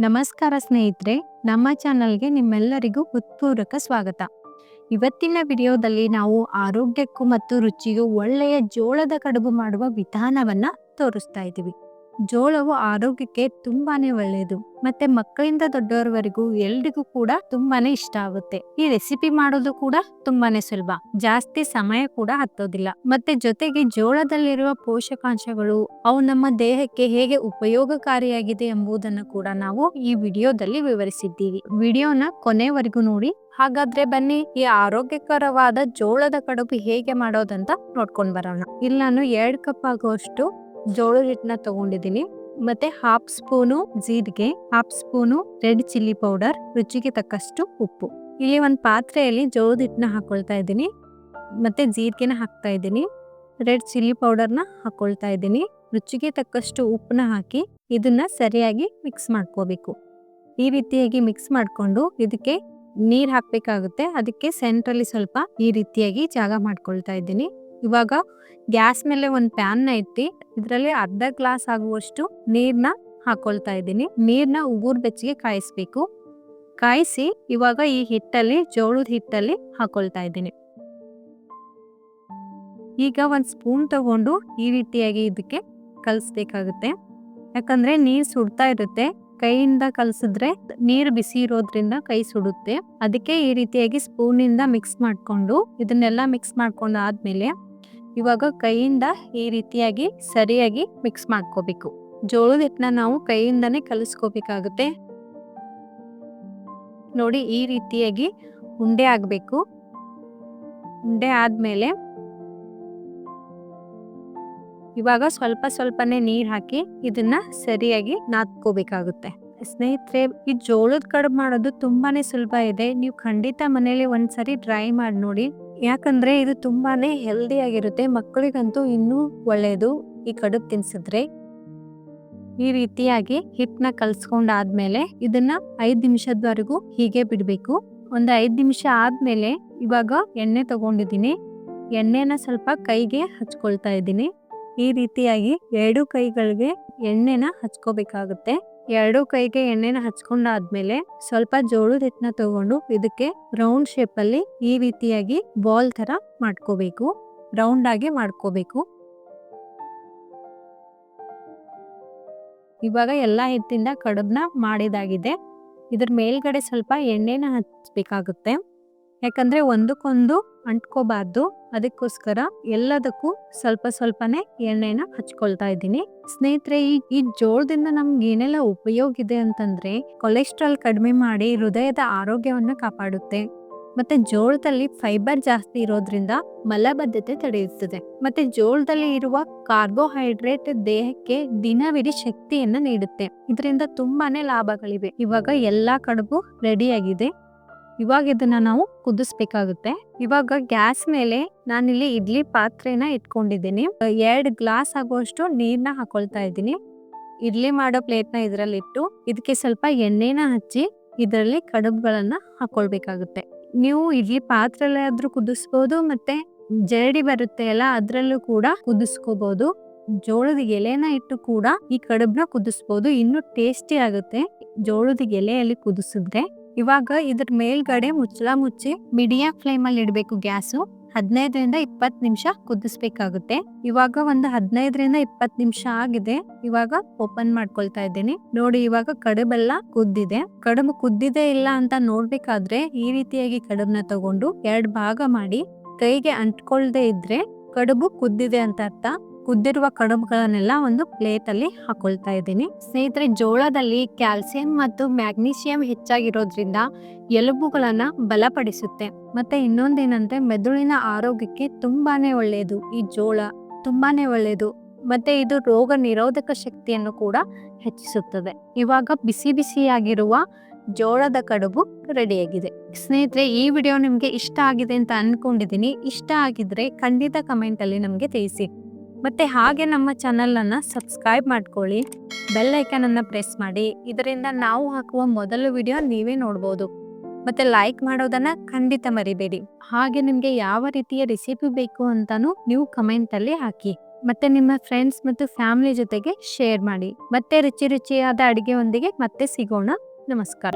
ನಮಸ್ಕಾರ ಸ್ನೇಹಿತರೆ, ನಮ್ಮ ಚಾನಲ್ಗೆ ನಿಮ್ಮೆಲ್ಲರಿಗೂ ಉತ್ಪೂರ್ವಕ ಸ್ವಾಗತ. ಇವತ್ತಿನ ವಿಡಿಯೋದಲ್ಲಿ ನಾವು ಆರೋಗ್ಯಕ್ಕೂ ಮತ್ತು ರುಚಿಗೂ ಒಳ್ಳೆಯ ಜೋಳದ ಕಡುಬು ಮಾಡುವ ವಿಧಾನವನ್ನು ತೋರಿಸ್ತಾ ಇದ್ದೀವಿ. ಜೋಳವು ಆರೋಗ್ಯಕ್ಕೆ ತುಂಬಾನೇ ಒಳ್ಳೆಯದು ಮತ್ತೆ ಮಕ್ಕಳಿಂದ ದೊಡ್ಡವರವರೆಗೂ ಎಲ್ರಿಗೂ ಕೂಡ ತುಂಬಾನೇ ಇಷ್ಟ ಆಗುತ್ತೆ. ಈ ರೆಸಿಪಿ ಮಾಡೋದು ಕೂಡ ತುಂಬಾನೇ ಸುಲಭ. ಜಾಸ್ತಿ ಸಮಯ ಕೂಡ ಹತ್ತೋದಿಲ್ಲ. ಮತ್ತೆ ಜೊತೆಗೆ ಜೋಳದಲ್ಲಿರುವ ಪೋಷಕಾಂಶಗಳು ಅವು ನಮ್ಮ ದೇಹಕ್ಕೆ ಹೇಗೆ ಉಪಯೋಗಕಾರಿಯಾಗಿದೆ ಎಂಬುದನ್ನು ಕೂಡ ನಾವು ಈ ವಿಡಿಯೋದಲ್ಲಿ ವಿವರಿಸಿದ್ದೀವಿ. ವಿಡಿಯೋನ ಕೊನೆವರೆಗೂ ನೋಡಿ. ಹಾಗಾದ್ರೆ ಬನ್ನಿ, ಈ ಆರೋಗ್ಯಕರವಾದ ಜೋಳದ ಕಡುಬು ಹೇಗೆ ಮಾಡೋದಂತ ನೋಡ್ಕೊಂಡ್ ಬರೋಣ. ಇಲ್ಲಿ ನಾನು ಎರಡ್ ಕಪ್ ಆಗುವಷ್ಟು ಜೋಳದ ಹಿಟ್ಟನ್ನ ತಗೊಂಡಿದ್ದೀನಿ. ಮತ್ತೆ ಹಾಫ್ ಸ್ಪೂನು ಜೀರಿಗೆ half spoon red chilli powder ರುಚಿಗೆ ತಕ್ಕಷ್ಟು ಉಪ್ಪು. ಇಲ್ಲಿ ಒಂದು ಪಾತ್ರೆಯಲ್ಲಿ ಜೋಳದ ಹಿಟ್ಟನ್ನ ಹಾಕೊಳ್ತಾ ಇದ್ದೀನಿ. ಮತ್ತೆ ಜೀರಿಗೆನ ಹಾಕ್ತಾ ಇದ್ದೀನಿ. ರೆಡ್ ಚಿಲ್ಲಿ ಪೌಡರ್ನ ಹಾಕೊಳ್ತಾ ಇದ್ದೀನಿ. ರುಚಿಗೆ ತಕ್ಕಷ್ಟು ಉಪ್ಪನ್ನ ಹಾಕಿ ಇದನ್ನ ಸರಿಯಾಗಿ ಮಿಕ್ಸ್ ಮಾಡ್ಕೋಬೇಕು. ಈ ರೀತಿಯಾಗಿ ಮಿಕ್ಸ್ ಮಾಡಿಕೊಂಡು ಇದಕ್ಕೆ ನೀರು ಹಾಕಬೇಕಾಗುತ್ತೆ. ಅದಕ್ಕೆ ಸೆಂಟ್ರಲ್ಲಿ ಸ್ವಲ್ಪ ಈ ರೀತಿಯಾಗಿ ಜಾಗ ಮಾಡ್ಕೊಳ್ತಾ ಇದ್ದೀನಿ. ಇವಾಗ ಗ್ಯಾಸ್ ಮೇಲೆ ಒಂದು ಪ್ಯಾನ್ನ ಇಟ್ಟು ಇದರಲ್ಲಿ ಅರ್ಧ ಗ್ಲಾಸ್ ಆಗುವಷ್ಟು ನೀರ್ನ ಹಾಕೊಳ್ತಾ ಇದ್ದೀನಿ. ನೀರ್ನ ಉಗುರ್ ಬೆಚ್ಚಗೆ ಕಾಯಿಸ್ಬೇಕು. ಕಾಯಿಸಿ ಇವಾಗ ಈ ಹಿಟ್ಟಲ್ಲಿ, ಜೋಳದ ಹಿಟ್ಟಲ್ಲಿ ಹಾಕೊಳ್ತಾ ಇದ್ದೀನಿ. ಈಗ ಒಂದ್ ಸ್ಪೂನ್ ತಗೊಂಡು ಈ ರೀತಿಯಾಗಿ ಇದಕ್ಕೆ ಕಲಿಸ್ಬೇಕಾಗುತ್ತೆ. ಯಾಕಂದ್ರೆ ನೀರ್ ಸುಡ್ತಾ ಇರುತ್ತೆ. ಕೈಯಿಂದ ಕಲಸಿದ್ರೆ ನೀರು ಬಿಸಿ ಇರೋದ್ರಿಂದ ಕೈ ಸುಡುತ್ತೆ. ಅದಕ್ಕೆ ಈ ರೀತಿಯಾಗಿ ಸ್ಪೂನ್ ಇಂದ ಮಿಕ್ಸ್ ಮಾಡ್ಕೊಂಡು, ಇದನ್ನೆಲ್ಲ ಮಿಕ್ಸ್ ಮಾಡ್ಕೊಂಡು ಆದ್ಮೇಲೆ ಇವಾಗ ಕೈಯಿಂದ ಈ ರೀತಿಯಾಗಿ ಸರಿಯಾಗಿ ಮಿಕ್ಸ್ ಮಾಡ್ಕೋಬೇಕು. ಜೋಳದ ಹಿಟ್ಟನ್ನ ನಾವು ಕೈಯಿಂದನೇ ಕಲಿಸ್ಕೋಬೇಕಾಗುತ್ತೆ. ನೋಡಿ ಈ ರೀತಿಯಾಗಿ ಉಂಡೆ ಆಗಬೇಕು. ಉಂಡೆ ಆದ್ಮೇಲೆ ಇವಾಗ ಸ್ವಲ್ಪ ಸ್ವಲ್ಪನೇ ನೀರು ಹಾಕಿ ಇದನ್ನ ಸರಿಯಾಗಿ ನಾದ್ಕೋಬೇಕಾಗುತ್ತೆ. ಸ್ನೇಹಿತರೆ, ಈ ಜೋಳದ ಕಡುಬು ಮಾಡೋದು ತುಂಬಾನೇ ಸುಲಭ ಇದೆ. ನೀವು ಖಂಡಿತ ಮನೇಲಿ ಒಂದ್ಸರಿ ಟ್ರೈ ಮಾಡಿ ನೋಡಿ. ಯಾಕಂದ್ರೆ ಇದು ತುಂಬಾನೇ ಹೆಲ್ದಿ ಆಗಿರುತ್ತೆ. ಮಕ್ಕಳಿಗಂತೂ ಇನ್ನೂ ಒಳ್ಳೆಯದು ಈ ಕಡುಬು ತಿನ್ಸಿದ್ರೆ. ಈ ರೀತಿಯಾಗಿ ಹಿಟ್ಟನ್ನ ಕಲ್ಸ್ಕೊಂಡಾದ್ಮೇಲೆ ಇದನ್ನ ಐದು ನಿಮಿಷದವರೆಗೂ ಹೀಗೆ ಬಿಡಬೇಕು. ಒಂದು ಐದು ನಿಮಿಷ ಆದ್ಮೇಲೆ ಇವಾಗ ಎಣ್ಣೆ ತಗೊಂಡಿದ್ದೀನಿ. ಎಣ್ಣೆನ ಸ್ವಲ್ಪ ಕೈಗೆ ಹಚ್ಕೊಳ್ತಾ ಇದ್ದೀನಿ. ಈ ರೀತಿಯಾಗಿ ಎರಡು ಕೈಗಳಿಗೆ ಎಣ್ಣೆನ ಹಚ್ಕೋಬೇಕಾಗುತ್ತೆ. ಎರಡು ಕೈಗೆ ಎಣ್ಣೆನ ಹಚ್ಕೊಂಡಾದ್ಮೇಲೆ ಸ್ವಲ್ಪ ಜೋಳದ ಹಿಟ್ಟನ್ನ ತಗೊಂಡು ಇದಕ್ಕೆ ರೌಂಡ್ ಶೇಪ್ ಅಲ್ಲಿ ಈ ರೀತಿಯಾಗಿ ಬಾಲ್ ತರ ಮಾಡ್ಕೋಬೇಕು. ರೌಂಡ್ ಆಗಿ ಮಾಡ್ಕೋಬೇಕು. ಇವಾಗ ಎಲ್ಲಾ ಹಿಟ್ಟಿಂದ ಕಡುಬ್ನ ಮಾಡಿದಾಗಿದೆ. ಇದ್ರ ಮೇಲ್ಗಡೆ ಸ್ವಲ್ಪ ಎಣ್ಣೆನ ಹಚ್ಬೇಕಾಗುತ್ತೆ. ಯಾಕಂದ್ರೆ ಒಂದಕ್ಕೊಂದು ಅಂಟ್ಕೋಬಾರ್ದು. ಅದಕ್ಕೋಸ್ಕರ ಎಲ್ಲದಕ್ಕೂ ಸ್ವಲ್ಪ ಸ್ವಲ್ಪನೇ ಎಣ್ಣೆನ ಹಚ್ಕೊಳ್ತಾ ಇದ್ದೀನಿ. ಸ್ನೇಹಿತರೆ, ಈ ಈ ಜೋಳದಿಂದ ನಮ್ಗೆ ಏನೆಲ್ಲ ಉಪಯೋಗ ಇದೆ ಅಂತಂದ್ರೆ ಕೊಲೆಸ್ಟ್ರಾಲ್ ಕಡಿಮೆ ಮಾಡಿ ಹೃದಯದ ಆರೋಗ್ಯವನ್ನು ಕಾಪಾಡುತ್ತೆ. ಮತ್ತೆ ಜೋಳದಲ್ಲಿ ಫೈಬರ್ ಜಾಸ್ತಿ ಇರೋದ್ರಿಂದ ಮಲಬದ್ಧತೆ ತಡೆಯುತ್ತದೆ. ಮತ್ತೆ ಜೋಳದಲ್ಲಿ ಇರುವ ಕಾರ್ಬೋಹೈಡ್ರೇಟ್ ದೇಹಕ್ಕೆ ದಿನವಿಡೀ ಶಕ್ತಿಯನ್ನ ನೀಡುತ್ತೆ. ಇದರಿಂದ ತುಂಬಾನೇ ಲಾಭಗಳಿವೆ. ಇವಾಗ ಎಲ್ಲಾ ಕಡುಬು ರೆಡಿಯಾಗಿದೆ ಇವಾಗ ಇದನ್ನ ನಾವು ಕುದಿಸ್ಬೇಕಾಗುತ್ತೆ. ಇವಾಗ ಗ್ಯಾಸ್ ಮೇಲೆ ನಾನಿಲ್ಲಿ ಇಡ್ಲಿ ಪಾತ್ರೆನ ಇಟ್ಕೊಂಡಿದ್ದೀನಿ. ಎರಡು ಗ್ಲಾಸ್ ಆಗುವಷ್ಟು ನೀರ್ನ ಹಾಕೊಳ್ತಾ ಇದ್ದೀನಿ. ಇಡ್ಲಿ ಮಾಡೋ ಪ್ಲೇಟ್ನ ಇದರಲ್ಲಿ ಇಟ್ಟು, ಇದಕ್ಕೆ ಸ್ವಲ್ಪ ಎಣ್ಣೆನ ಹಚ್ಚಿ, ಇದರಲ್ಲಿ ಕಡುಬುಗಳನ್ನ ಹಾಕೊಳ್ಬೇಕಾಗುತ್ತೆ. ನೀವು ಇಡ್ಲಿ ಪಾತ್ರೆಲ್ಲೇ ಆದ್ರೂ ಕುದಿಸ್ಬೋದು, ಮತ್ತೆ ಜರಡಿ ಬರುತ್ತೆ ಅಲ್ಲ, ಅದ್ರಲ್ಲೂ ಕೂಡ ಕುದಿಸ್ಕೋಬಹುದು ಜೋಳದ ಎಲೆನ ಇಟ್ಟು ಕೂಡ ಈ ಕಡುಬ್ನ ಕುದಿಸ್ಬೋದು. ಇನ್ನು ಟೇಸ್ಟಿ ಆಗುತ್ತೆ ಜೋಳದ ಎಲೆಯಲ್ಲಿ ಕುದಿಸಿದ್ರೆ. ಇವಾಗ ಇದ್ರ ಮೇಲ್ಗಡೆ ಮುಚ್ಚಳ ಮುಚ್ಚಿ ಮೀಡಿಯಂ ಫ್ಲೇಮ್ ಅಲ್ಲಿ ಇಡಬೇಕು ಗ್ಯಾಸು. ಹದಿನೈದರಿಂದ ಇಪ್ಪತ್ ನಿಮಿಷ ಕುದಿಸ್ಬೇಕಾಗುತ್ತೆ. ಇವಾಗ ಒಂದು ಹದಿನೈದರಿಂದ ಇಪ್ಪತ್ ನಿಮಿಷ ಆಗಿದೆ. ಇವಾಗ ಓಪನ್ ಮಾಡ್ಕೊಳ್ತಾ ಇದ್ದೀನಿ. ನೋಡಿ ಇವಾಗ ಕಡುಬೆಲ್ಲ ಕುದ್ದಿದೆ. ಕಡುಬು ಕುದ್ದಿದೆ ಇಲ್ಲ ಅಂತ ನೋಡ್ಬೇಕಾದ್ರೆ ಈ ರೀತಿಯಾಗಿ ಕಡುಬ್ನ ತಗೊಂಡು ಎರಡ್ ಭಾಗ ಮಾಡಿ ಕೈಗೆ ಅಂಟ್ಕೊಳ್ದೆ ಇದ್ರೆ ಕಡುಬು ಕುದ್ದಿದೆ ಅಂತ ಅರ್ಥ. ಕುದ್ದಿರುವ ಕಡುಬುಗಳನ್ನೆಲ್ಲ ಒಂದು ಪ್ಲೇಟ್ ಅಲ್ಲಿ ಹಾಕೊಳ್ತಾ ಇದ್ದೀನಿ. ಸ್ನೇಹಿತರೆ, ಜೋಳದಲ್ಲಿ ಕ್ಯಾಲ್ಸಿಯಂ ಮತ್ತು ಮ್ಯಾಗ್ನೀಷಿಯಂ ಹೆಚ್ಚಾಗಿರೋದ್ರಿಂದ ಎಲುಬುಗಳನ್ನ ಬಲಪಡಿಸುತ್ತೆ. ಮತ್ತೆ ಇನ್ನೊಂದೇನಂದ್ರೆ, ಮೆದುಳಿನ ಆರೋಗ್ಯಕ್ಕೆ ತುಂಬಾನೇ ಒಳ್ಳೆಯದು ಈ ಜೋಳ ತುಂಬಾನೇ ಒಳ್ಳೆಯದು ಮತ್ತೆ ಇದು ರೋಗ ನಿರೋಧಕ ಶಕ್ತಿಯನ್ನು ಕೂಡ ಹೆಚ್ಚಿಸುತ್ತದೆ. ಇವಾಗ ಬಿಸಿ ಬಿಸಿಯಾಗಿರುವ ಜೋಳದ ಕಡುಬು ರೆಡಿಯಾಗಿದೆ ಸ್ನೇಹಿತರೆ, ಈ ವಿಡಿಯೋ ನಿಮಗೆ ಇಷ್ಟ ಆಗಿದೆ ಅಂತ ಅನ್ಕೊಂಡಿದೀನಿ ಇಷ್ಟ ಆಗಿದ್ರೆ ಖಂಡಿತ ಕಮೆಂಟ್ ಅಲ್ಲಿ ನಮ್ಗೆ ತಿಳಿಸಿ. ಮತ್ತೆ ಹಾಗೆ ನಮ್ಮ ಚಾನಲನ್ನು ಸಬ್ಸ್ಕ್ರೈಬ್ ಮಾಡ್ಕೊಳ್ಳಿ. ಬೆಲ್ ಐಕನ್ ಅನ್ನ ಪ್ರೆಸ್ ಮಾಡಿ. ಇದರಿಂದ ನಾವು ಹಾಕುವ ಮೊದಲ ವಿಡಿಯೋ ನೀವೇ ನೋಡ್ಬೋದು. ಮತ್ತೆ ಲೈಕ್ ಮಾಡೋದನ್ನ ಖಂಡಿತ ಮರಿಬೇಡಿ. ಹಾಗೆ ನಿಮಗೆ ಯಾವ ರೀತಿಯ ರೆಸಿಪಿ ಬೇಕು ಅಂತಾನು ನೀವು ಕಮೆಂಟಲ್ಲಿ ಹಾಕಿ. ಮತ್ತೆ ನಿಮ್ಮ ಫ್ರೆಂಡ್ಸ್ ಮತ್ತು ಫ್ಯಾಮಿಲಿ ಜೊತೆಗೆ ಶೇರ್ ಮಾಡಿ. ಮತ್ತೆ ರುಚಿ ರುಚಿಯಾದ ಅಡುಗೆಯೊಂದಿಗೆ ಮತ್ತೆ ಸಿಗೋಣ. ನಮಸ್ಕಾರ.